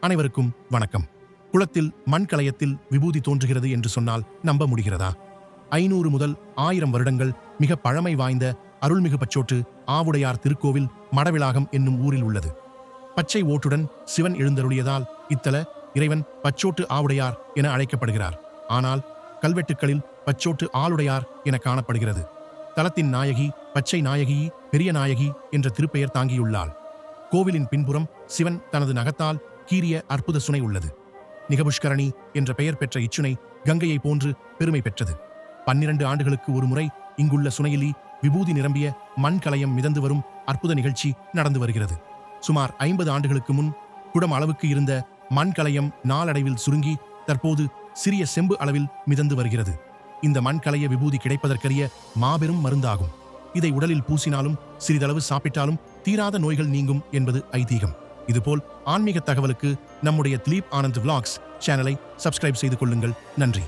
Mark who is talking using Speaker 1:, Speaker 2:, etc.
Speaker 1: அனைவருக்கும் வணக்கம். குளத்தில் மண் கலயத்தில் விபூதி தோன்றுகிறது என்று சொன்னால் நம்ப முடிகிறதா? ஐநூறு முதல் ஆயிரம் வருடங்கள் மிக பழமை வாய்ந்த அருள்மிகு பச்சோட்டு ஆவுடையார் திருக்கோவில் மடவிளாகம் என்னும் ஊரில் உள்ளது. பச்சை ஓட்டுடன் சிவன் எழுந்தருளியதால் இத்தல இறைவன் பச்சோட்டு ஆவுடையார் என அழைக்கப்படுகிறார். ஆனால் கல்வெட்டுக்களில் பச்சோட்டு ஆளுடையார் என காணப்படுகிறது. தலத்தின் நாயகி பச்சை நாயகி பெரிய நாயகி என்ற திருப்பெயர் தாங்கியுள்ளாள். கோவிலின் பின்புறம் சிவன் தனது நகத்தால் கீறிய அற்புத சுனை உள்ளது. நிகபுஷ்கரணி என்ற பெயர் பெற்ற இச்சுனை கங்கையை போன்று பெருமை பெற்றது. பன்னிரண்டு ஆண்டுகளுக்கு ஒரு முறை இங்குள்ள சுனையிலி விபூதி நிரம்பிய மண் கலயம் மிதந்து வரும் அற்புத நிகழ்ச்சி நடந்து வருகிறது. சுமார் ஐம்பது ஆண்டுகளுக்கு முன் குடம் அளவுக்கு இருந்த மண் கலயம் நாளடைவில் சுருங்கி தற்போது சிறிய செம்பு அளவில் மிதந்து வருகிறது. இந்த மண் கலைய விபூதி கிடைப்பதற்கரிய மாபெரும் மருந்தாகும். இதை உடலில் பூசினாலும் சிறிதளவு சாப்பிட்டாலும் தீராத நோய்கள் நீங்கும் என்பது ஐதீகம். இதுபோல் ஆன்மீக தகவலுக்கு நம்முடைய திலீப் ஆனந்த் விளாக்ஸ் சேனலை சப்ஸ்கிரைப் செய்து கொள்ளுங்கள். நன்றி.